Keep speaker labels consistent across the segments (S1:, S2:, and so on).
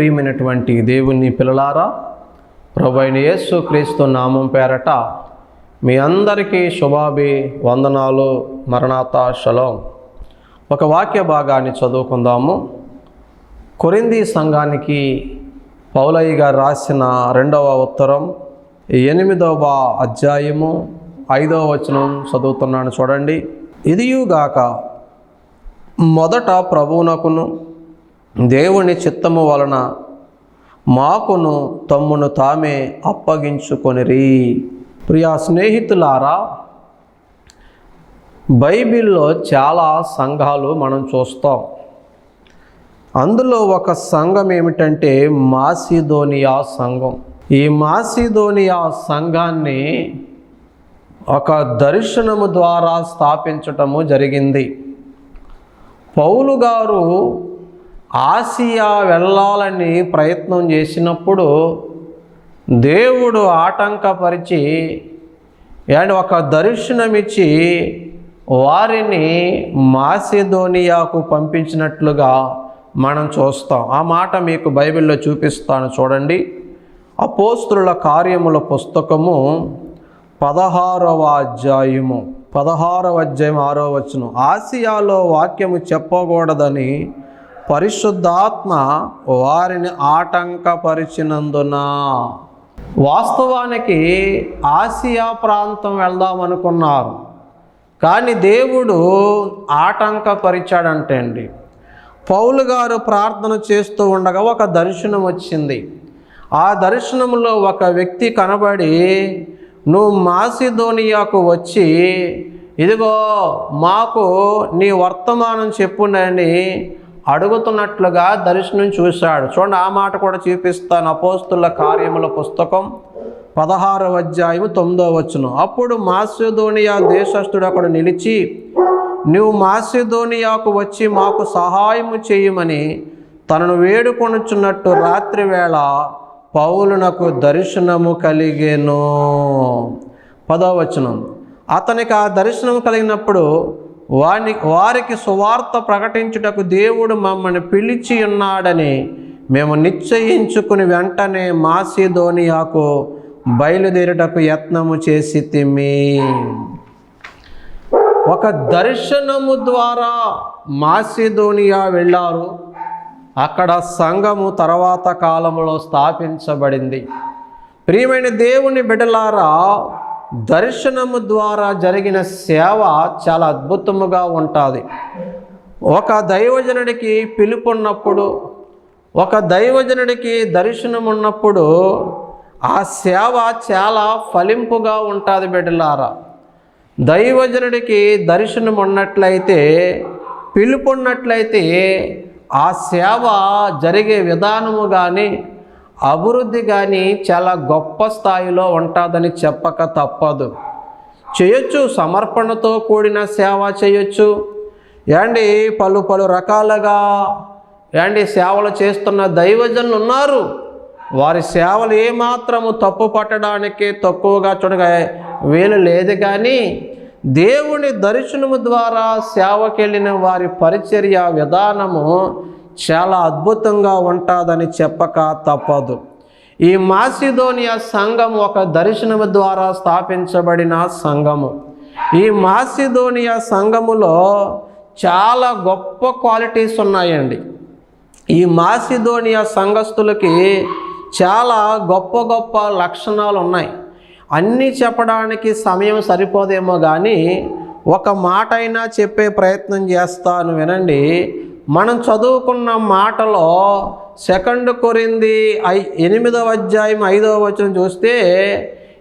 S1: ప్రియమైనటువంటి దేవుని పిల్లలారా ప్రభైన యేసు క్రీస్తు నామం పేరట మీ అందరికీ శుభాభి వందనాలు మరణాత శలం. ఒక వాక్య భాగాన్ని చదువుకుందాము. కొరింది సంఘానికి పౌలయ్య గారు రాసిన రెండవ ఉత్తరం ఎనిమిదవ అధ్యాయము ఐదవ వచనం చదువుతున్నాను చూడండి. ఇదియుగాక మొదట ప్రభువునకును దేవుని చిత్తము వలన మాకును తమ్మును తామే అప్పగించుకొనిరి. ప్రియా స్నేహితులారా బైబిల్లో చాలా సంఘాలు మనం చూస్తాం. అందులో ఒక సంఘం ఏమిటంటే మాసిదోనియా సంఘం. ఈ మాసిదోనియా సంఘాన్ని ఒక దర్శనము ద్వారా స్థాపించటము జరిగింది. పౌలు గారు ఆసియా వెళ్ళాలని ప్రయత్నం చేసినప్పుడు దేవుడు ఆటంకపరిచి అండ్ ఒక దర్శనమిచ్చి వారిని మాసిధోనియాకు పంపించినట్లుగా మనం చూస్తాం. ఆ మాట మీకు బైబిల్లో చూపిస్తాను చూడండి. అపోస్తుల కార్యముల పుస్తకము పదహారవ అధ్యాయము. పదహారవ అధ్యాయం ఆరో వచ్చును ఆసియాలో వాక్యము చెప్పకూడదని పరిశుద్ధాత్మ వారిని ఆటంకపరిచినందున. వాస్తవానికి ఆసియా ప్రాంతం వెళ్దాం అనుకున్నారు. కానీ దేవుడు ఆటంకపరిచాడంటే అండి పౌలు గారు ప్రార్థన చేస్తూ ఉండగా ఒక దర్శనం వచ్చింది. ఆ దర్శనంలో ఒక వ్యక్తి కనబడి నువ్వు మాసిధోనియాకు వచ్చి ఇదిగో మాకు నీ వర్తమానం చెప్పునని అడుగుతున్నట్లుగా దర్శనం చూశాడు. చూడండి ఆ మాట కూడా చూపిస్తాను. అపోస్తుల కార్యముల పుస్తకం పదహారవ అధ్యాయం తొమ్మిదో వచ్చును అప్పుడు మాసిధోనియా దేశస్థుడు అక్కడ నిలిచి నువ్వు మాసిధోనియాకు వచ్చి మాకు సహాయము చేయమని తనను వేడుకొనుచున్నట్టు రాత్రి వేళ పౌలునకు దర్శనము కలిగేను. పదవచనం అతనికి ఆ దర్శనం కలిగినప్పుడు వాని వారికి సువార్త ప్రకటించుటకు దేవుడు మమ్మల్ని పిలిచి ఉన్నాడని మేము నిశ్చయించుకుని వెంటనే మాసిధోనియాకు బయలుదేరుటకు యత్నము చేసి తిమ్మి. ఒక దర్శనము ద్వారా మాసిధోనియా వెళ్ళారు. అక్కడ సంఘము తర్వాత కాలంలో స్థాపించబడింది. ప్రియమైన దేవుని బిడలారా దర్శనము ద్వారా జరిగిన సేవ చాలా అద్భుతముగా ఉంటుంది. ఒక దైవజనుడికి పిలుపున్నప్పుడు ఒక దైవజనుడికి దర్శనం ఉన్నప్పుడు ఆ సేవ చాలా ఫలింపుగా ఉంటుంది బిడ్డలారా. దైవజనుడికి దర్శనం ఉన్నట్లయితే పిలుపున్నట్లయితే ఆ సేవ జరిగే విధానము కానీ అభివృద్ధి కానీ చాలా గొప్ప స్థాయిలో ఉంటుందని చెప్పక తప్పదు. చేయొచ్చు సమర్పణతో కూడిన సేవ చేయొచ్చు. ఏండి పలు పలు రకాలుగా ఏండి సేవలు చేస్తున్న దైవజనులు ఉన్నారు. వారి సేవలు ఏమాత్రము తప్పు పట్టడానికి తక్కువగా చూడగా వీలు లేదు కానీ దేవుని దర్శనము ద్వారా సేవకెళ్ళిన వారి పరిచర్య విధానము చాలా అద్భుతంగా ఉంటుందని చెప్పక తప్పదు. ఈ మాసిధోనియా సంఘం ఒక దర్శనము ద్వారా స్థాపించబడిన సంఘము. ఈ మాసిధోనియా సంఘములో చాలా గొప్ప క్వాలిటీస్ ఉన్నాయండి. ఈ మాసిధోనియా సంఘస్థులకి చాలా గొప్ప గొప్ప లక్షణాలు ఉన్నాయి. అన్నీ చెప్పడానికి సమయం సరిపోదేమో కానీ ఒక మాట అయినా చెప్పే ప్రయత్నం చేస్తాను వినండి. మనం చదువుకున్న మాటలో సెకండ్ కొరింది ఐ ఎనిమిదవ అధ్యాయం ఐదవ వచనం చూస్తే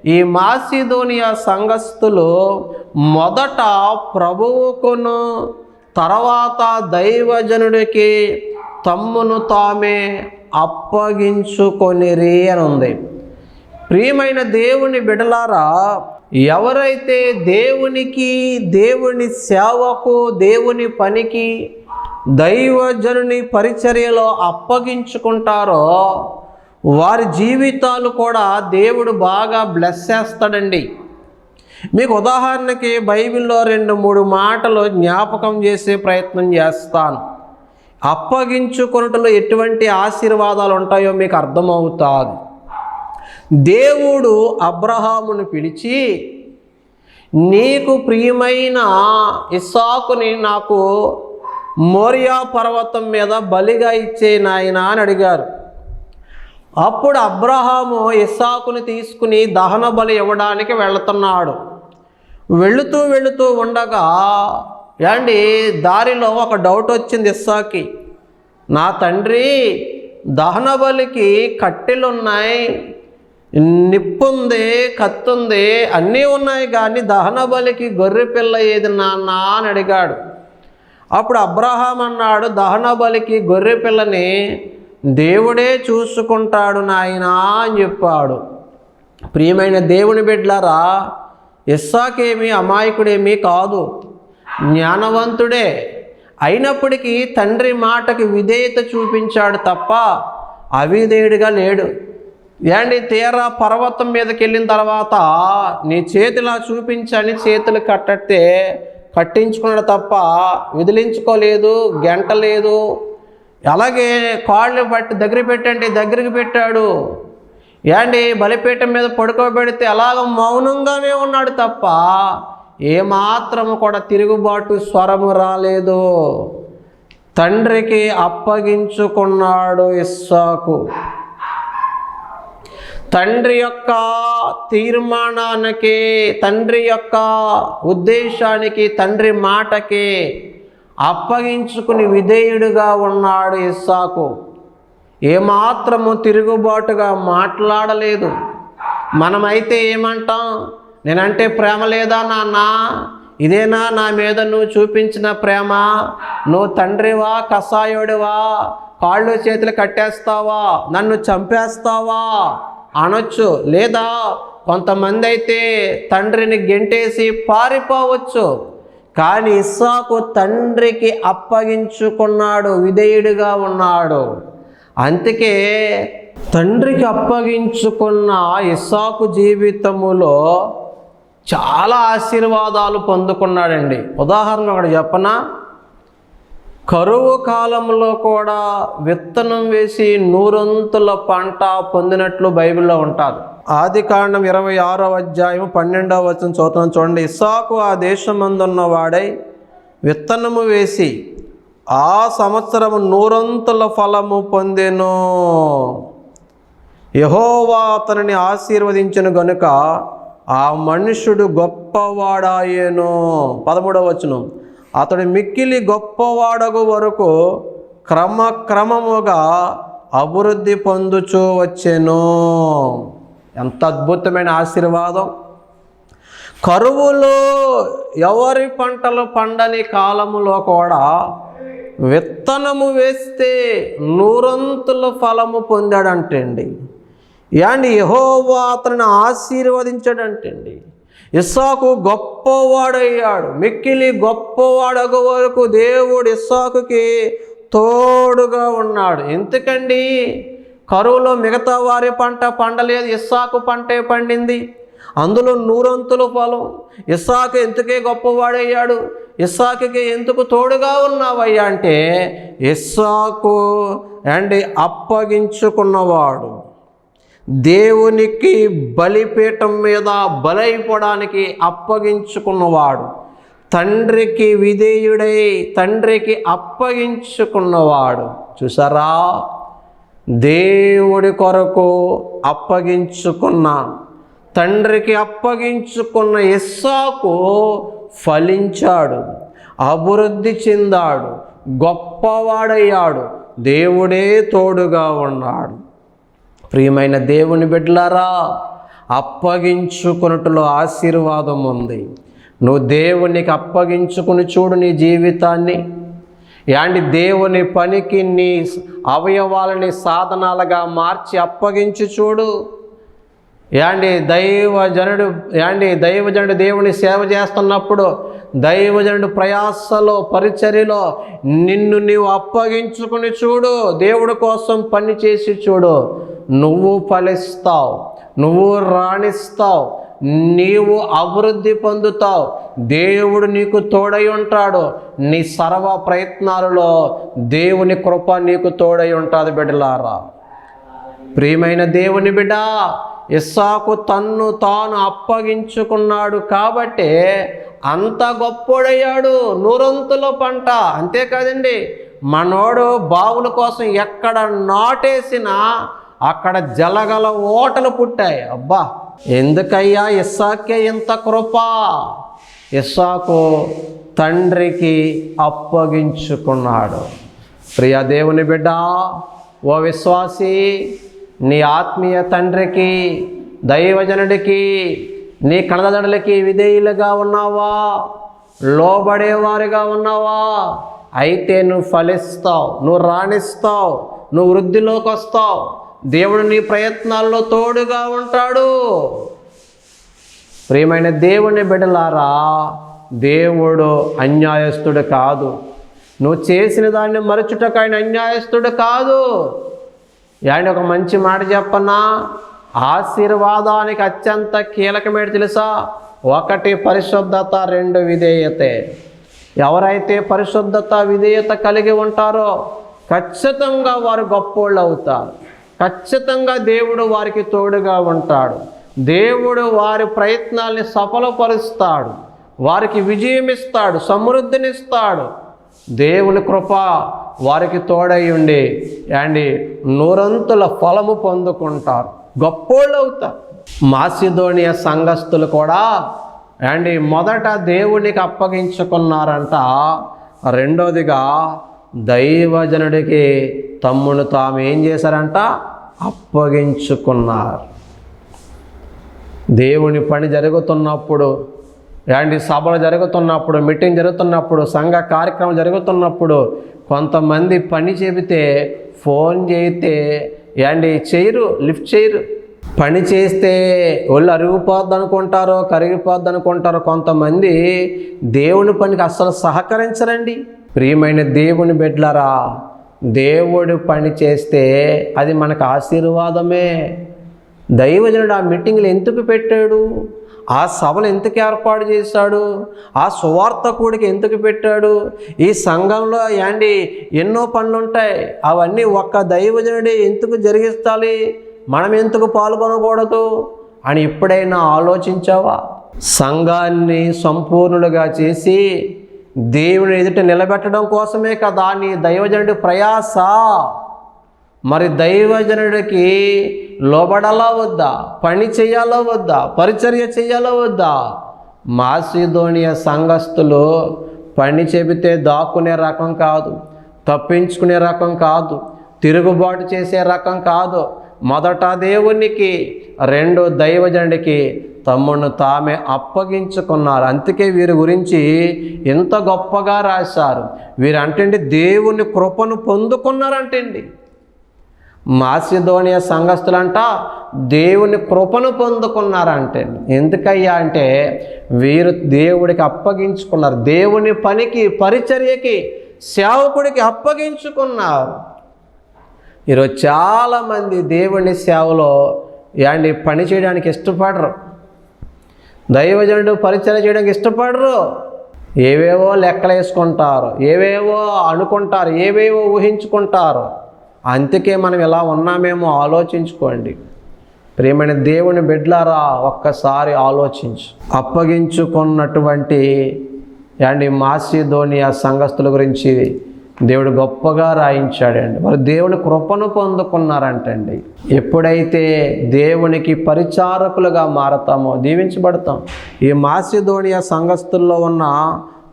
S1: ఈ మాసిదోనియా సంఘస్థులు మొదట ప్రభువుకును తర్వాత దైవజనుడికి తమ్మును తామే అప్పగించుకొనిరి అని ఉంది. ప్రియమైన దేవుని బిడలారా ఎవరైతే దేవునికి దేవుని సేవకు దేవుని పనికి దైవజనుని పరిచర్యలో అప్పగించుకుంటారో వారి జీవితాలు కూడా దేవుడు బాగా బ్లెస్ చేస్తాడండి. మీకు ఉదాహరణకి బైబిల్లో రెండు మూడు మాటలు జ్ఞాపకం చేసే ప్రయత్నం చేస్తాను. అప్పగించుకొనుటలో ఎటువంటి ఆశీర్వాదాలు ఉంటాయో మీకు అర్థమవుతుంది. దేవుడు అబ్రహామును పిలిచి నీకు ప్రియమైన ఇస్సాకుని నాకు మోరియా పర్వతం మీద బలిగా ఇచ్చే నాయన అని అడిగారు. అప్పుడు అబ్రహాము ఇస్సాకుని తీసుకుని దహన బలి ఇవ్వడానికి వెళుతున్నాడు. వెళుతూ వెళుతూ ఉండగా ఏండి దారిలో ఒక డౌట్ వచ్చింది ఇస్సాకి. నా తండ్రి దహన బలికి కట్టెలున్నాయి. నిప్పుంది కత్తుంది అన్నీ ఉన్నాయి కానీ దహన బలికి గొర్రె పిల్ల ఏది నాన్న అని అడిగాడు. అప్పుడు అబ్రహాం అన్నాడు దహన బలికి గొర్రె పిల్లని దేవుడే చూసుకుంటాడు నాయనా అని చెప్పాడు. ప్రియమైన దేవుని బిడ్డలారా ఇస్సాకేమి అమాయకుడేమీ కాదు జ్ఞానవంతుడే. అయినప్పటికీ తండ్రి మాటకి విధేయత చూపించాడు తప్ప అవిధేయుడిగా లేడు. ఏండి తీరా పర్వతం మీదకి వెళ్ళిన తర్వాత నీ చేతిలా చూపించని చేతులు కట్టడితే కట్టించుకున్నాడు తప్ప విదిలించుకోలేదు గంట లేదు అలాగే కాళ్ళు పట్టి దగ్గర పెట్టండి దగ్గరికి పెట్టాడు. ఏండి బలిపీఠం మీద పడుకోబెడితే అలాగ మౌనంగానే ఉన్నాడు తప్ప ఏమాత్రము కూడా తిరుగుబాటు స్వరము రాలేదు. తండ్రికి అప్పగించుకున్నాడు ఇస్సాకు. తండ్రి యొక్క తీర్మానానికి తండ్రి యొక్క ఉద్దేశానికి తండ్రి మాటకి అప్పగించుకుని విధేయుడుగా ఉన్నాడు ఇస్సాకు. ఏమాత్రము తిరుగుబాటుగా మాట్లాడలేదు. మనమైతే ఏమంటాం? నేనంటే ప్రేమ లేదా నాన్న? ఇదేనా నా మీద నువ్వు చూపించిన ప్రేమ? నువ్వు తండ్రివా కషాయుడివా? కాళ్ళు చేతులు కట్టేస్తావా? నన్ను చంపేస్తావా? అనొచ్చు. లేదా కొంతమంది అయితే తండ్రిని గెంటేసి పారిపోవచ్చు. కానీ ఇస్సాకు తండ్రికి అప్పగించుకున్నాడు విధేయుడిగా ఉన్నాడు. అందుకే తండ్రికి అప్పగించుకున్న ఇస్సాకు జీవితములో చాలా ఆశీర్వాదాలు పొందుకున్నాడండి. ఉదాహరణ ఒకటి చెప్పనా? కరువు కాలంలో కూడా విత్తనం వేసి నూరంతుల పంట పొందినట్లు బైబిల్లో ఉంటారు ఆది కాండం ఇరవై ఆరో అధ్యాయం పన్నెండవ వచ్చిన చదువుతున్నాం చూడండి. ఇస్సాకు ఆ దేశమందున్న వాడై విత్తనము వేసి ఆ సంవత్సరము నూరంతుల ఫలము పొందెను. యహోవా అతనిని ఆశీర్వదించను గనుక ఆ మనుషుడు గొప్పవాడాయేను. పదమూడవ వచనం. అతడు మిక్కిలి గొప్పవాడగు వరకు క్రమక్రమముగా అభివృద్ధి పొందుచూ వచ్చెను. ఎంత అద్భుతమైన ఆశీర్వాదం. కరువులో ఎవరి పంటలు పండని కాలములో కూడా విత్తనము వేస్తే నూరంతుల ఫలము పొందాడంటండి. యాండి యహోవా అతను ఆశీర్వదించాడంటండి. ఇస్సాకు గొప్పవాడయ్యాడు. మిక్కిలి గొప్పవాడగు వరకు దేవుడు ఇస్సాకుకి తోడుగా ఉన్నాడు. ఎందుకండి? కరువులో మిగతా వారి పంట పండలేదు. ఇస్సాకు పంటే పండింది. అందులో నూరంతుల ఫలం. ఇస్సాకు ఎందుకే గొప్పవాడయ్యాడు? ఇస్సాకుకి ఎందుకు తోడుగా ఉన్నావయ్యా అంటే ఇస్సాకు అండ్ అప్పగించుకున్నవాడు. దేవునికి బలిపీఠం మీద బలైపోవడానికి అప్పగించుకున్నవాడు. తండ్రికి విధేయుడై తండ్రికి అప్పగించుకున్నవాడు. చూసారా? దేవుడి కొరకు అప్పగించుకున్న తండ్రికి అప్పగించుకున్న ఇస్సాకు ఫలించాడు అభివృద్ధి చెందాడు గొప్పవాడయ్యాడు దేవుడే తోడుగా ఉన్నాడు. ప్రియమైన దేవుని బిడ్డలారా అప్పగించుకున్నట్లో ఆశీర్వాదం ఉంది. నువ్వు దేవునికి అప్పగించుకుని చూడు నీ జీవితాన్ని. యాండి దేవుని పనికి నీ అవయవాలని సాధనాలుగా మార్చి అప్పగించి చూడు. యాండి దైవజనుడు యాండి దైవజనుడు దేవుని సేవ చేస్తున్నప్పుడు దైవజనుడు ప్రయాసలో పరిచర్యలో నిన్ను నీవు అప్పగించుకుని చూడు దేవుడి కోసం పని చేసి చూడు. నువ్వు ఫలిస్తావు నువ్వు రాణిస్తావు నీవు అభివృద్ధి పొందుతావు. దేవుడు నీకు తోడై ఉంటాడు. నీ సర్వ ప్రయత్నాలలో దేవుని కృప నీకు తోడై ఉంటుంది బిడ్డలారా. ప్రియమైన దేవుని బిడ్డ ఇస్సాకు తన్ను తాను అప్పగించుకున్నాడు కాబట్టే అంత గొప్పోడయ్యాడు నూరంతుల పంట. అంతేకాదండి మనోడు బావుల కోసం ఎక్కడ నాటేసినా అక్కడ జలగల ఓటలు పుట్టాయి. అబ్బా! ఎందుకయ్యా ఇస్సాకే ఇంత కృప? ఇస్సాకు తండ్రికి అప్పగించుకున్నాడు. ప్రియా దేవుని బిడ్డ ఓ విశ్వాసి నీ ఆత్మీయ తండ్రికి దైవజనుడికి నీ కణదడలకి విధేయులుగా ఉన్నావా? లోబడేవారిగా ఉన్నావా? అయితే నువ్వు ఫలిస్తావు నువ్వు రాణిస్తావు నువ్వు వృద్ధిలోకి వస్తావు. దేవుడు నీ ప్రయత్నాల్లో తోడుగా ఉంటాడు. ప్రియమైన దేవుని బిడలారా దేవుడు అన్యాయస్తుడు కాదు. నువ్వు చేసిన దాన్ని మరచుటకు ఆయన అన్యాయస్తుడు కాదు. ఆయన ఒక మంచి మాట చెప్పన్నా? ఆశీర్వాదానికి అత్యంత కీలకమేటి తెలుసా? ఒకటి పరిశుద్ధత రెండు విధేయతే. ఎవరైతే పరిశుద్ధత విధేయత కలిగి ఉంటారో ఖచ్చితంగా వారు గొప్పోళ్ళు అవుతారు. ఖచ్చితంగా దేవుడు వారికి తోడుగా ఉంటాడు. దేవుడు వారి ప్రయత్నాల్ని సఫలపరుస్తాడు. వారికి విజయం ఇస్తాడు సమృద్ధినిస్తాడు దేవుని కృప వారికి తోడై ఉండి అండి నూరంతుల ఫలము పొందుకుంటారు. గొప్పోళ్ళు అవుతారు మాసిధోనియ సంఘస్థులు కూడా అండి మొదట దేవునికి అప్పగించుకున్నారంట. రెండోదిగా దైవజనుడికి తమ్మును తాము ఏం చేశారంట? అప్పగించుకున్నారు. దేవుని పని జరుగుతున్నప్పుడు ఏంటి సభలు జరుగుతున్నప్పుడు మీటింగ్ జరుగుతున్నప్పుడు సంఘ కార్యక్రమం జరుగుతున్నప్పుడు కొంతమంది పని చెబితే ఫోన్ చేయితే ఏండి చేయరు లిఫ్ట్ చేయరు పని చేస్తే ఒళ్ళు అరిగిపోద్ది అనుకుంటారో కరిగిపోద్ది అనుకుంటారో కొంతమంది దేవుని పనికి అస్సలు సహకరించరండి. ప్రియమైన దేవుని బిడ్డలరా దేవుడు పని చేస్తే అది మనకు ఆశీర్వాదమే. దైవజనుడు ఆ మీటింగ్లు ఎందుకు పెట్టాడు? ఆ సభలు ఎందుకు ఏర్పాటు చేశాడు? ఆ సువార్త కూడికి ఎందుకు పెట్టాడు? ఈ సంఘంలో యాండి ఎన్నో పనులు ఉంటాయి అవన్నీ ఒక్క దైవజనుడే ఎందుకు జరిగిస్తాలి? మనం ఎందుకు పాల్గొనకూడదు? అని ఎప్పుడైనా ఆలోచించావా? సంఘాన్ని సంపూర్ణులుగా చేసి దేవుని ఎదుట నిలబెట్టడం కోసమే కదా నీ దైవజనుడి ప్రయాస? మరి దైవజనుడికి లోబడాలా వద్దా? పని చేయాలా వద్దా? పరిచర్య చేయాలా వద్దా? మాసిధోనియ సంఘస్థులు పని చెబితే దాక్కునే రకం కాదు తప్పించుకునే రకం కాదు తిరుగుబాటు చేసే రకం కాదు. మొదట దేవునికి రెండు దైవజనుడికి తమ్మును తామే అప్పగించుకున్నారు. అందుకే వీరి గురించి ఎంత గొప్పగా రాశారు. వీరంటండి దేవుని కృపను పొందుకున్నారంటండి. మాసిధోనియ సంఘస్థులంట దేవుని కృపను పొందుకున్నారంటే. ఎందుకయ్యా అంటే వీరు దేవుడికి అప్పగించుకున్నారు. దేవుని పనికి పరిచర్యకి సేవకుడికి అప్పగించుకున్నారు. ఈరోజు చాలామంది దేవుని సేవలో యాండి పని చేయడానికి ఇష్టపడరు. దైవజనుడు పరిచయం చేయడానికి ఇష్టపడరు. ఏవేవో లెక్కలు వేసుకుంటారు ఏవేవో అనుకుంటారు ఏవేవో ఊహించుకుంటారు. అందుకే మనం ఇలా ఉన్నామేమో ఆలోచించుకోండి. ప్రేమైన దేవుని బిడ్లారా ఒక్కసారి ఆలోచించు. అప్పగించుకున్నటువంటి అండి మాసిధోనియా సంఘస్థుల గురించి దేవుడు గొప్పగా రాయించాడండి. వారు దేవుని కృపను పొందుకున్నారంటండి. ఎప్పుడైతే దేవునికి పరిచారకులుగా మారతామో దీవించబడతాం. ఈ మాసిధోనియా సంఘస్థుల్లో ఉన్న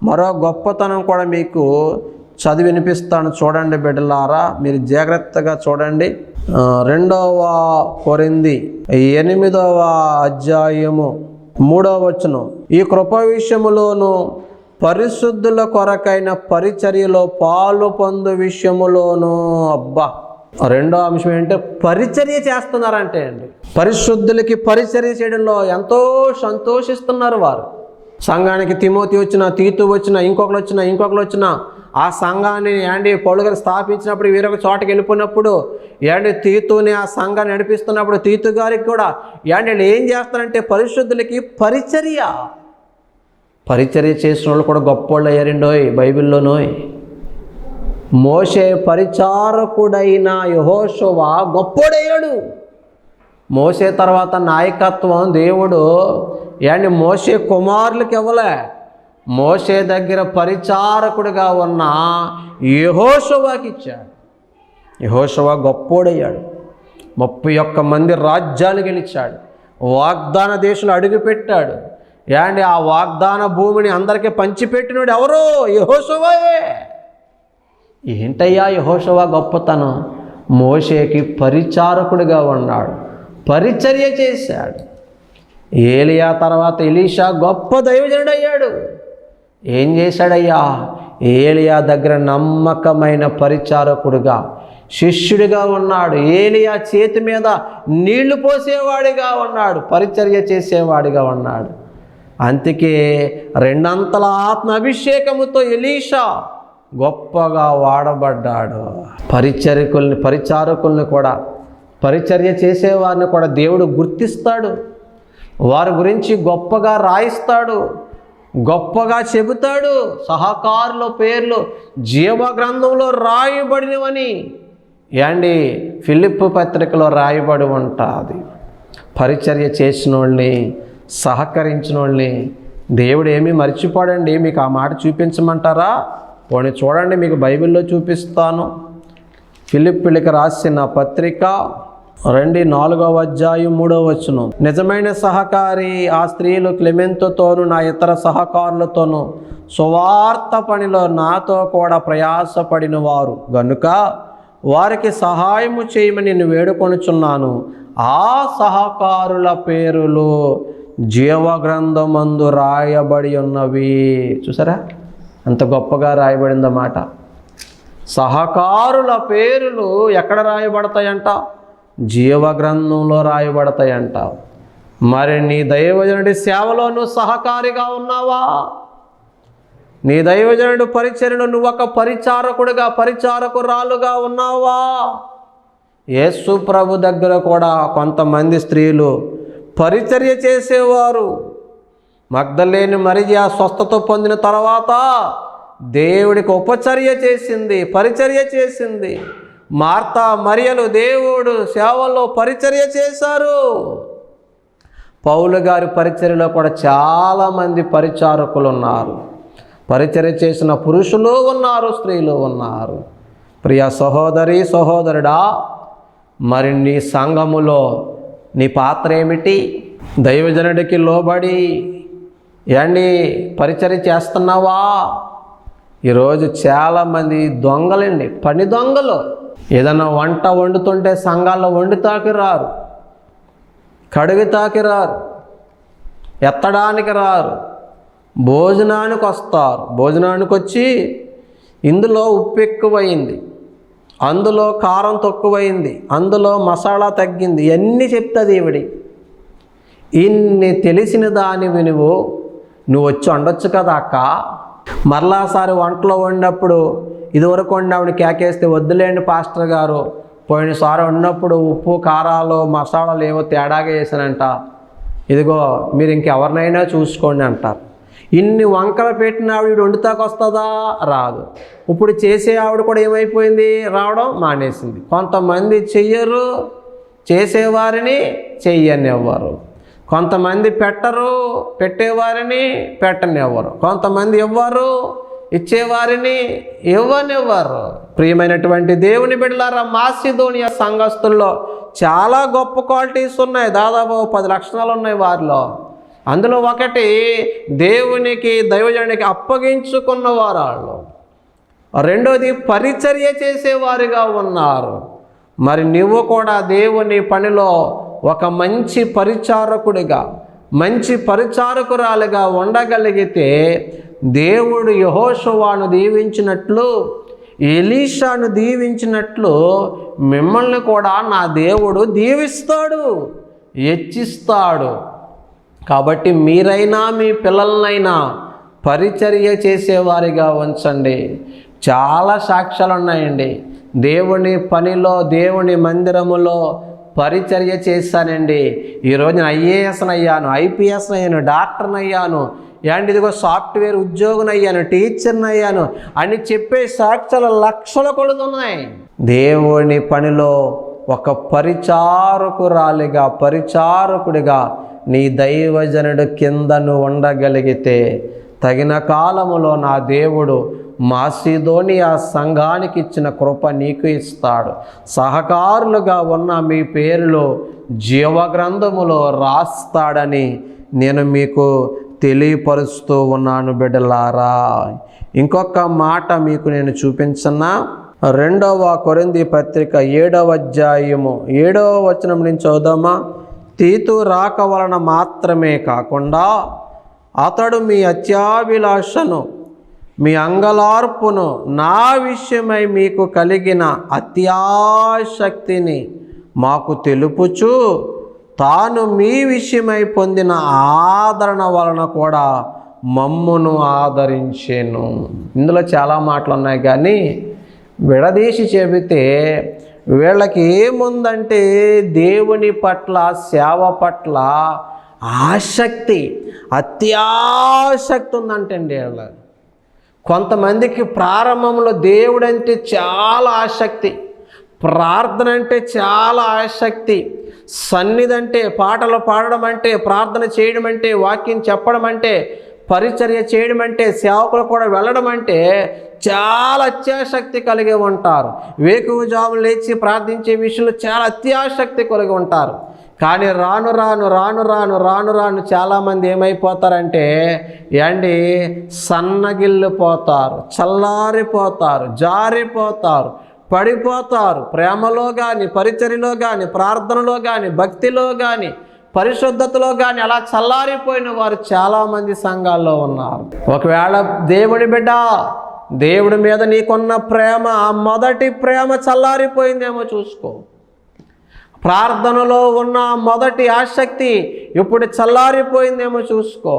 S1: మరో గొప్పతనం కూడా మీకు చదివి వినిపిస్తాను చూడండి బిడ్డలారా మీరు జాగ్రత్తగా చూడండి. రెండవ కొరింది ఎనిమిదవ అధ్యాయము మూడవ వచనం. ఈ కృప విషయములోను పరిశుద్ధుల కొరకైన పరిచర్యలో పాలు పొందు విషయములోను అబ్బా! రెండో అంశం ఏంటంటే పరిచర్య చేస్తున్నారంటే అండి. పరిశుద్ధులకి పరిచర్య చేయడంలో ఎంతో సంతోషిస్తున్నారు వారు. సంఘానికి తిమోతి వచ్చిన తీతు వచ్చిన ఇంకొకరు వచ్చిన ఇంకొకరు వచ్చిన ఆ సంఘాన్ని ఏండి పౌలు స్థాపించినప్పుడు వేరొక చోటకి వెళ్ళిపోయినప్పుడు యాండి తీతుని ఆ సంఘాన్ని నడిపిస్తున్నప్పుడు తీతు గారికి కూడా ఏండి ఏం చేస్తారంటే పరిశుద్ధులకి పరిచర్య. పరిచర్య చేసిన వాళ్ళు కూడా గొప్పోళ్ళు అయ్యారండోయ్ బైబిల్లోనోయ్ మోషే పరిచారకుడైన యహోషువ గొప్పోడయ్యాడు. మోసే తర్వాత నాయకత్వం దేవుడు ఏండి మోసే కుమారులకి ఇవ్వలే. మోసే దగ్గర పరిచారకుడిగా ఉన్న యహోశవాకి ఇచ్చాడు. యహోషువ గొప్పోడయ్యాడు. ముప్పై ఒక్క మంది రాజ్యాలు గెలిచాడు. వాగ్దాన దేశంలో అడుగుపెట్టాడు. ఏండి ఆ వాగ్దాన భూమిని అందరికీ పంచిపెట్టినాడు ఎవరు? యహోశవాయే ఏంటయ్యా యహోషవ గొప్పతనం? మోషేకి పరిచారకుడిగా ఉన్నాడు. పరిచర్య చేశాడు. ఏలియా తర్వాత ఎలీషా గొప్ప దైవజనుడయ్యాడు. ఏం చేశాడయ్యా? ఏలియా దగ్గర నమ్మకమైన పరిచారకుడుగా శిష్యుడిగా ఉన్నాడు. ఏలియా చేతి మీద నీళ్ళు పోసేవాడిగా ఉన్నాడు. పరిచర్య చేసేవాడిగా ఉన్నాడు. అందుకే రెండంతల ఆత్మ అభిషేకముతో ఎలీషా గొప్పగా వాడబడ్డాడు. పరిచరికుల్ని పరిచారకుల్ని కూడా పరిచర్య చేసేవారిని కూడా దేవుడు గుర్తిస్తాడు. వారి గురించి గొప్పగా రాయిస్తాడు. గొప్పగా చెబుతాడు. సహకారుల పేర్లు జీవ గ్రంథంలో రాయబడినవని. ఏండి ఫిలిప్ పత్రికలో రాయబడి ఉంటుంది. పరిచర్య చేసిన వాళ్ళని సహకరించిన వాళ్ళని దేవుడు ఏమీ మర్చిపోడండి. మీకు ఆ మాట చూపించమంటారా? పోనీ చూడండి మీకు బైబిల్లో చూపిస్తాను. ఫిలిప్పులకి రాసిన పత్రిక రెండు నాలుగవ అధ్యాయం మూడవ వచ్చును నిజమైన సహకారి ఆ స్త్రీలు క్లెమెంతోను నా ఇతర సహకారులతోనూ సువార్త పనిలో నాతో కూడా ప్రయాసపడిన వారు గనుక వారికి సహాయము చేయమని నేను వేడుకొనుచున్నాను. ఆ సహకారుల పేరులు జీవగ్రంథమందు రాయబడి ఉన్నవి. చూసారా? అంత గొప్పగా రాయబడిందన్నమాట. సహకారుల పేరులు ఎక్కడ రాయబడతాయంట? జీవ గ్రంథంలో రాయబడతాయంట. మరి నీ దైవజనుడి సేవలో నువ్వు సహకారిగా ఉన్నావా? నీ దైవజనుడు పరిచర్యను నువ్వు ఒక పరిచారకుడిగా పరిచారకురాలుగా ఉన్నావా? యేసు ప్రభు దగ్గర కూడా కొంతమంది స్త్రీలు పరిచర్య చేసేవారు. మగ్ధలేని మరియా స్వస్థత పొందిన తర్వాత దేవుడికి ఉపచర్య చేసింది పరిచర్య చేసింది. మార్తా మరియలు దేవుడు సేవల్లో పరిచర్య చేశారు. పౌలు గారి పరిచర్యలో కూడా చాలామంది పరిచారకులు ఉన్నారు పరిచర్య చేసిన పురుషులు ఉన్నారు స్త్రీలు ఉన్నారు. ప్రియ సహోదరి సహోదరుడా మరి నీ సంఘములో నీ పాత్ర ఏమిటి? దైవజనుడికి లోబడి ఏండి పరిచర్య చేస్తున్నావా? ఈరోజు చాలామంది దొంగలండి పని దొంగలు. ఏదన్నా వంట వండుతుంటే సంఘాల్లో వండుతాకి రారు కడుగుతాకి రారు ఎత్తడానికి రారు. భోజనానికి వస్తారు. భోజనానికి వచ్చి ఇందులో ఉప్పు ఎక్కువైంది. అందులో కారం తక్కువైంది. అందులో మసాలా తగ్గింది. ఇవన్నీ చెప్తుంది ఈవిడి ఇన్ని తెలిసిన దానివి నువ్వు నువ్వు వచ్చి వండొచ్చు కదా అక్క. మరలాసారి వంటలో వండినప్పుడు ఇదివరకు ఆవిడ కేకేస్తే వద్దులేండి పాస్టర్ గారు. పోయినసారి ఉన్నప్పుడు ఉప్పు కారాలు మసాలాలు ఏవో తేడాగా వేసానంట ఇదిగో మీరు ఇంకెవరినైనా చూసుకోండి అంటారు. ఇన్ని వంకలు పెట్టిన ఆవిడ వండుతాకు వస్తుందా? రాదు. ఇప్పుడు చేసే ఆవిడ కూడా ఏమైపోయింది? రావడం మానేసింది. కొంతమంది చెయ్యరు చేసేవారిని చెయ్యనివ్వరు. కొంతమంది పెట్టరు పెట్టేవారిని పెట్టనివ్వరు. కొంతమంది ఇవ్వరు ఇచ్చేవారిని ఇవ్వనివ్వరు. ప్రియమైనటువంటి దేవుని బిడ్డలారా మాసిధోనియా సంఘస్థుల్లో చాలా గొప్ప క్వాలిటీస్ ఉన్నాయి. దాదాపు పది లక్షణాలు ఉన్నాయి వారిలో. అందులో ఒకటి దేవునికి దైవజనునికి అప్పగించుకున్న వారాళ్ళు. రెండోది పరిచర్య చేసేవారిగా ఉన్నారు. మరి నువ్వు కూడా దేవుని పనిలో ఒక మంచి పరిచారకుడిగా మంచి పరిచారకురాలిగా ఉండగలిగితే దేవుడు యహోషవాను దీవించినట్లు ఎలీషాను దీవించినట్లు మిమ్మల్ని కూడా నా దేవుడు దీవిస్తాడు హెచ్చిస్తాడు. కాబట్టి మీరైనా మీ పిల్లలనైనా పరిచర్య చేసేవారిగా ఉంచండి. చాలా సాక్ష్యాలు ఉన్నాయండి. దేవుని పనిలో దేవుని మందిరములో పరిచర్య చేశానండి. ఈరోజు నేను ఐఏఎస్ అయ్యాను ఐపీఎస్ అయ్యాను డాక్టర్ని అయ్యాను ఏంటి ఇదిగో సాఫ్ట్వేర్ ఉద్యోగం అయ్యాను టీచర్ని అయ్యాను అని చెప్పే సాక్షులు లక్షల కొడుతున్నాయి దేవుని పనిలో ఒక పరిచారకురాలిగా పరిచారకుడిగా నీ దైవజనుడు కింద నువ్వు ఉండగలిగితే తగిన కాలములో నా దేవుడు మాసిదోనియా సంఘానికి ఇచ్చిన కృప నీకు ఇస్తాడు. సహకారులుగా ఉన్న మీ పేరులో జీవగ్రంథములో రాస్తాడని నేను మీకు తెలియపరుస్తూ ఉన్నాను బిడ్డలారా. ఇంకొక మాట మీకు నేను చూపించన్నా. రెండవ కొరింది పత్రిక ఏడవ అధ్యాయము. ఏడవ వచనం నుంచి చదుదామా తీతు రాక వలన మాత్రమే కాకుండా అతడు మీ అత్యాభిలాషను మీ అంగలార్పును నా విషయమై మీకు కలిగిన అత్యాశక్తిని మాకు తెలుపుచు తాను మీ విషయమై పొందిన ఆదరణ వలన కూడా మమ్మును ఆదరించాను. ఇందులో చాలా మాటలు ఉన్నాయి కానీ విడదీసి చెబితే వీళ్ళకి ఏముందంటే దేవుని పట్ల సేవ పట్ల ఆసక్తి అత్యాసక్తి ఉందంటండి వీళ్ళ కొంతమందికి ప్రారంభంలో దేవుడంటే చాలా ఆసక్తి. ప్రార్థన అంటే చాలా ఆసక్తి. సన్నిధంటే పాటలు పాడడం అంటే ప్రార్థన చేయడం అంటే వాక్యం చెప్పడం అంటే పరిచర్య చేయడం అంటే సేవకులు కూడా వెళ్ళడం అంటే చాలా అత్యాసక్తి కలిగి ఉంటారు. వేకువజాము లేచి ప్రార్థించే విషయంలో చాలా అత్యాసక్తి కలిగి ఉంటారు. కానీ రాను రాను రాను రాను రాను రాను చాలామంది ఏమైపోతారంటే ఏండి సన్నగిల్లిపోతారు చల్లారిపోతారు జారిపోతారు. పడిపోతారు. ప్రేమలో కానీ పరిచర్యలో కానీ ప్రార్థనలో కానీ భక్తిలో కానీ పరిశుద్ధతలో కానీ అలా చల్లారిపోయిన వారు చాలామంది సంఘాల్లో ఉన్నారు. ఒకవేళ దేవుడి బిడ్డ దేవుడి మీద నీకున్న ప్రేమ ఆ మొదటి ప్రేమ చల్లారిపోయిందేమో చూసుకో. ప్రార్థనలో ఉన్న మొదటి ఆసక్తి ఇప్పుడు చల్లారిపోయిందేమో చూసుకో.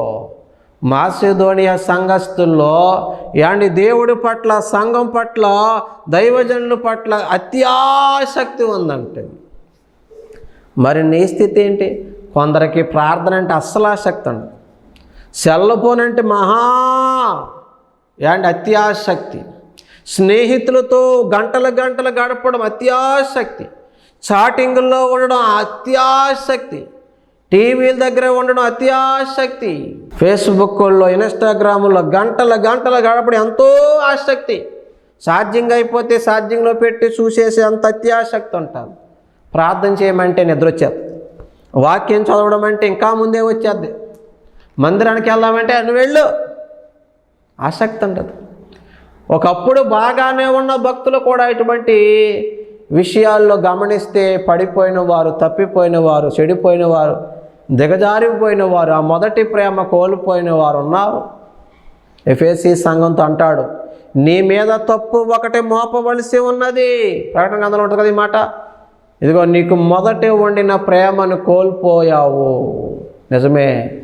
S1: మాసిధోనియా సంఘస్థుల్లో యాండి దేవుడి పట్ల సంఘం పట్ల దైవజనుల పట్ల అత్యాసక్తి ఉందంటే. మరి నీ స్థితి ఏంటి? కొందరికి ప్రార్థన అంటే అస్సలు ఆసక్తి ఉండదు. సెల్ ఫోన్ అంటే మహా యాండి అత్యాసక్తి. స్నేహితులతో గంటలు గంటలు గడపడం అత్యాసక్తి. చాటింగుల్లో ఉండడం అత్యాసక్తి. టీవీల దగ్గర ఉండడం అత్యాసక్తి. ఫేస్బుక్లో ఇన్స్టాగ్రాముల్లో గంటల గంటల గడపడం ఎంతో ఆసక్తి. ఛార్జింగ్ అయిపోతే ఛార్జింగ్లో పెట్టి చూసేసి అంత అత్యాసక్తి ఉంటుంది. ప్రార్థన చేయమంటే నిద్ర వచ్చేది వాక్యం చదవడం అంటే ఇంకా ముందే వచ్చేది. మందిరానికి వెళ్దామంటే అన్ని వెళ్ళు. ఆసక్తి ఉండదు ఒకప్పుడు బాగానే ఉన్న భక్తులు కూడా ఇటువంటి విషయాల్లో గమనిస్తే పడిపోయిన వారు తప్పిపోయిన వారు చెడిపోయిన వారు దిగజారిపోయిన వారు ఆ మొదటి ప్రేమ కోల్పోయిన వారు ఉన్నారు. ఎఫ్ఏసీ సంఘంతో అంటాడు నీ మీద తప్పు ఒకటి మోపవలసి ఉన్నది. ప్రకటన గంధంలో ఉంటుంది కదా ఈ మాట. ఇదిగో నీకు మొదటి వండిన ప్రేమను కోల్పోయావు. నిజమే.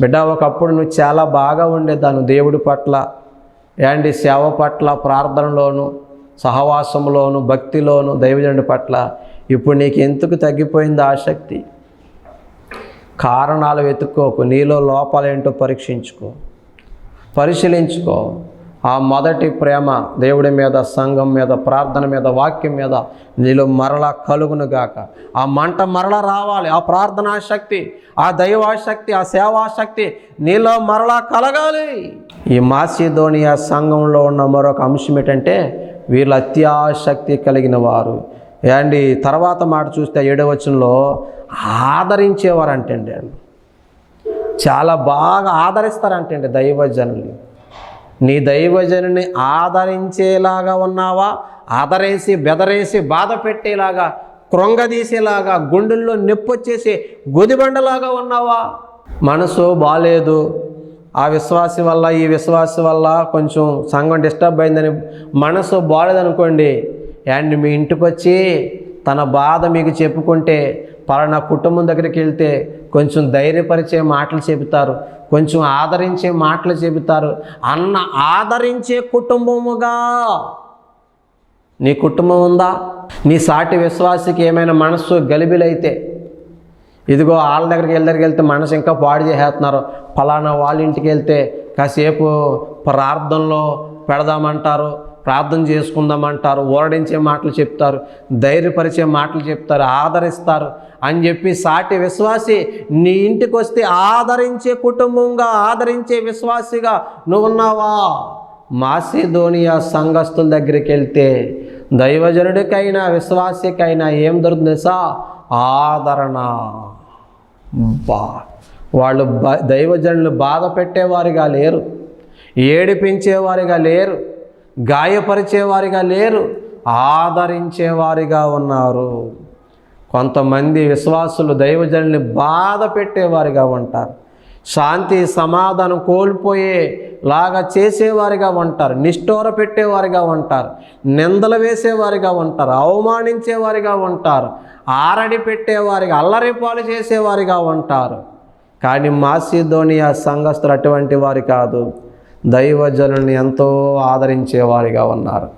S1: బిడ్డ ఒకప్పుడు నువ్వు చాలా బాగా ఉండేదాను దేవుడి పట్ల ఏంటి సేవ పట్ల ప్రార్థనలోను సహవాసంలోను భక్తిలోను దైవజనుడి పట్ల. ఇప్పుడు నీకు ఎందుకు తగ్గిపోయింది ఆసక్తి కారణాలు వెతుక్కోకు నీలో లోపాలేంటో పరీక్షించుకో. పరిశీలించుకో. ఆ మొదటి ప్రేమ దేవుడి మీద సంఘం మీద ప్రార్థన మీద వాక్యం మీద నీలో మరలా కలుగును గాక ఆ మంట మరలా రావాలి. ఆ ప్రార్థనా శక్తి ఆ దైవాశక్తి ఆ సేవాశక్తి నీలో మరలా కలగాలి. ఈ మాసిధోనియా సంఘంలో ఉన్న మరొక అంశం ఏంటంటే వీళ్ళు అత్యాశక్తి కలిగిన వారు. అండి తర్వాత మాట చూస్తే ఏడవచనంలో ఆదరించేవారంటండి ఆదరించేవారు అంటండి వాళ్ళు చాలా బాగా ఆదరిస్తారంటండి దైవజనులు నీ దైవజనుని ఆదరించేలాగా ఉన్నావా? ఆదరేసి బెదరేసి బాధ పెట్టేలాగా కృంగదీసేలాగా గుండెల్లో నొప్పొచ్చేసి గొదిబండలాగా ఉన్నావా? మనసు బాలేదు. ఆ విశ్వాసి వల్ల ఈ విశ్వాసి వల్ల కొంచెం సంఘం డిస్టర్బ్ అయిందని మనసు బాలేదనుకోండి అండ్ మీ ఇంటికి వచ్చి తన బాధ మీకు చెప్పుకుంటే పలానా కుటుంబం దగ్గరికి వెళ్తే కొంచెం ధైర్యపరిచే మాటలు చెబుతారు కొంచెం ఆదరించే మాటలు చెబుతారు. అన్న ఆదరించే కుటుంబముగా. నీ కుటుంబం ఉందా? నీ సాటి విశ్వాసికి ఏమైనా మనస్సు గలిబిలైతే ఇదిగో వాళ్ళ దగ్గరికి వీళ్ళ దగ్గరికి వెళ్తే మనసు ఇంకా పాడు చేసేస్తున్నారు. ఫలానా వాళ్ళ ఇంటికి వెళ్తే కాసేపు ప్రార్థనలో పెడదామంటారు. ప్రార్థన చేసుకుందామంటారు ఓరడించే మాటలు చెప్తారు ధైర్యపరిచే మాటలు చెప్తారు ఆదరిస్తారు అని చెప్పి సాటి విశ్వాసి నీ ఇంటికి వస్తే ఆదరించే కుటుంబంగా ఆదరించే విశ్వాసిగా నువ్వున్నావా మాసిధోనియా సంఘస్థుల దగ్గరికి వెళ్తే దైవజనుడికైనా విశ్వాసికైనా ఏం దొరుకుతుంది సా ఆదరణ. బా. వాళ్ళు బ దైవజనులు బాధ పెట్టేవారుగా లేరు ఏడిపించేవారిగా లేరు గాయపరిచేవారిగా లేరు ఆదరించేవారిగా ఉన్నారు. కొంతమంది విశ్వాసులు దైవజనుల్ని బాధ పెట్టేవారిగా ఉంటారు. శాంతి సమాధానం కోల్పోయే లాగా చేసేవారిగా ఉంటారు. నిష్ఠోర పెట్టేవారిగా ఉంటారు. నిందలు వేసేవారిగా ఉంటారు. అవమానించేవారిగా ఉంటారు. ఆరడి పెట్టేవారిగా అల్లరిపాలు చేసేవారిగా ఉంటారు. కానీ మాసిధోనియా సంఘస్థులు అటువంటి వారి కాదు. దైవజనుల్ని ఎంతో ఆదరించేవారిగా ఉన్నారు.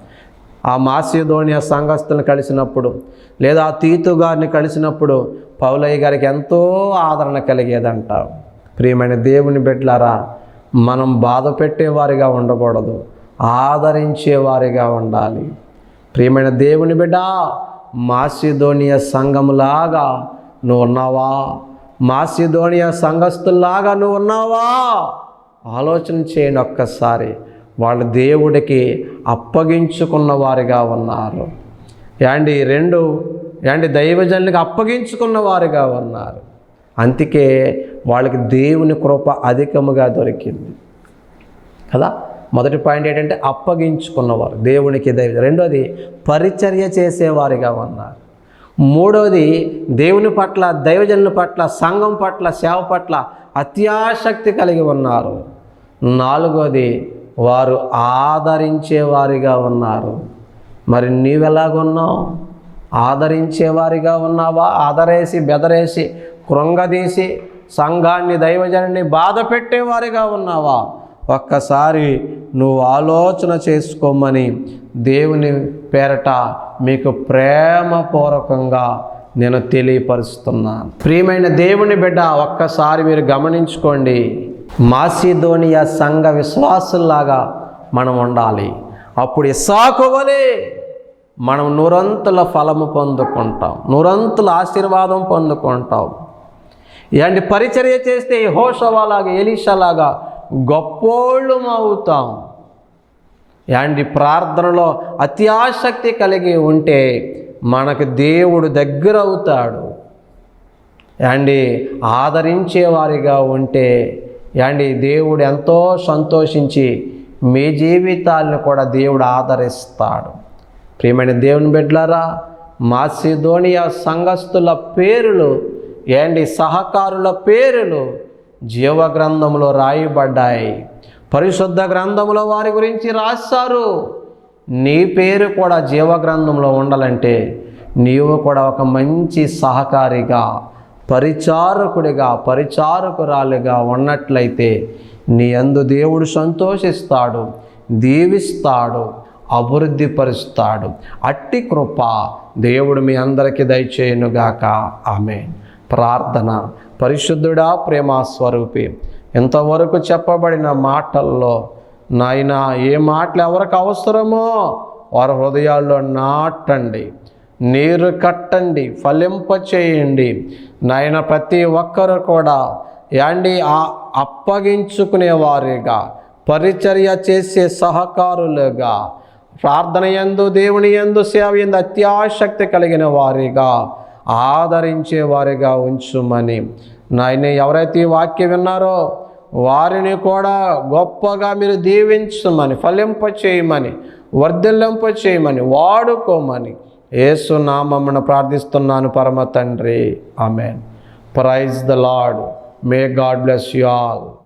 S1: ఆ మాసిధోనియా సంఘస్థులను కలిసినప్పుడు లేదా ఆ తీతు గారిని కలిసినప్పుడు పౌలయ్య గారికి ఎంతో ఆదరణ కలిగేదంట. ప్రియమైన దేవుని బిడ్డలారా మనం బాధ పెట్టేవారిగా ఉండకూడదు. ఆదరించేవారిగా ఉండాలి. ప్రియమైన దేవుని బిడ్డ మాసిధోనియ సంఘములాగా నువ్వు ఉన్నావా మాసిధోనియ సంఘస్థుల్లాగా నువ్వు ఉన్నావా ఆలోచన చేయండి ఒక్కసారి వాళ్ళు దేవుడికి అప్పగించుకున్న వారిగా ఉన్నారు. యాండి రెండు యాండి దైవజనులకు అప్పగించుకున్న వారిగా ఉన్నారు. అందుకే వాళ్ళకి దేవుని కృప అధికముగా దొరికింది. కదా? మొదటి పాయింట్ ఏంటంటే అప్పగించుకున్నవారు దేవునికి దైవ రెండోది పరిచర్య చేసేవారిగా ఉన్నారు. మూడోది దేవుని పట్ల దైవజనుల పట్ల సంఘం పట్ల సేవ పట్ల అత్యాసక్తి కలిగి ఉన్నారు. నాలుగోది వారు ఆదరించేవారిగా ఉన్నారు. మరి నీవెలాగున్నావు? ఆదరించేవారిగా ఉన్నావా? ఆదరేసి బెదరేసి కృంగదీసి సంఘాన్ని దైవజనాన్ని బాధ పెట్టేవారిగా ఉన్నావా? ఒక్కసారి నువ్వు ఆలోచన చేసుకోమని దేవుని పేరట మీకు ప్రేమపూర్వకంగా నేను తెలియపరుస్తున్నాను. ప్రియమైన దేవుని బిడ్డ ఒక్కసారి మీరు గమనించుకోండి. మాసిధోనియా సంఘ విశ్వాసుల్లాగా మనం ఉండాలి. అప్పుడు ఇసాకువలే మనం నూరంతుల ఫలము పొందుకుంటాం. నూరంతుల ఆశీర్వాదం పొందుకుంటాం. ఇలాంటి పరిచర్య చేస్తే హోషవాలాగా ఎలీషాలాగా గొప్పోళ్ళు అవుతాం ఇలాంటి ప్రార్థనలో అతి ఆసక్తి కలిగి ఉంటే మనకు దేవుడు దగ్గర అవుతాడు. యాండి ఆదరించేవారిగా ఉంటే యాండి దేవుడు ఎంతో సంతోషించి మీ జీవితాలను కూడా దేవుడు ఆదరిస్తాడు. ప్రియమైన దేవుని బిడ్డలారా మాసిధోనియా సంఘస్థుల పేరులు ఏండి సహకారుల పేరులు జీవ గ్రంథంలో రాయబడ్డాయి. పరిశుద్ధ గ్రంథములో వారి గురించి రాశారు. నీ పేరు కూడా జీవగ్రంథంలో ఉండాలంటే నీవు కూడా ఒక మంచి సహకారిగా పరిచారకుడిగా పరిచారకురాలిగా ఉన్నట్లయితే నీ అందు దేవుడు సంతోషిస్తాడు దీవిస్తాడు అభివృద్ధి పరుస్తాడు అట్టి కృప దేవుడు మీ అందరికీ దయచేయనుగాక. ఆమె ప్రార్థన. పరిశుద్ధుడా ప్రేమ స్వరూపి. ఇంతవరకు చెప్పబడిన మాటల్లో నాయన ఏ మాటలు ఎవరికి అవసరమో వారి హృదయాల్లో నాటండి నీరు కట్టండి ఫలింప చేయండి. నాయన ప్రతి ఒక్కరు కూడా యాండి ఆ అప్పగించుకునేవారిగా పరిచర్య చేసే సహకారులుగా ప్రార్థన ఎందు దేవుని ఎందు సేవ ఎందు అత్యాసక్తి కలిగిన వారిగా ఆదరించే వారిగా ఉంచుమని. నాయన ఎవరైతే ఈ వాక్యం విన్నారో వారిని కూడా గొప్పగా మీరు దీవించమని ఫలింప చేయమని వర్ధిల్లింప చేయమని వాడుకోమని యేసు నామమున ప్రార్థిస్తున్నాను పరమ తండ్రి. Amen. Praise the Lord. May God bless you all.